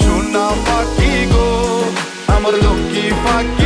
সোনা পাখি গো আমার লক্ষ্মী পাখি।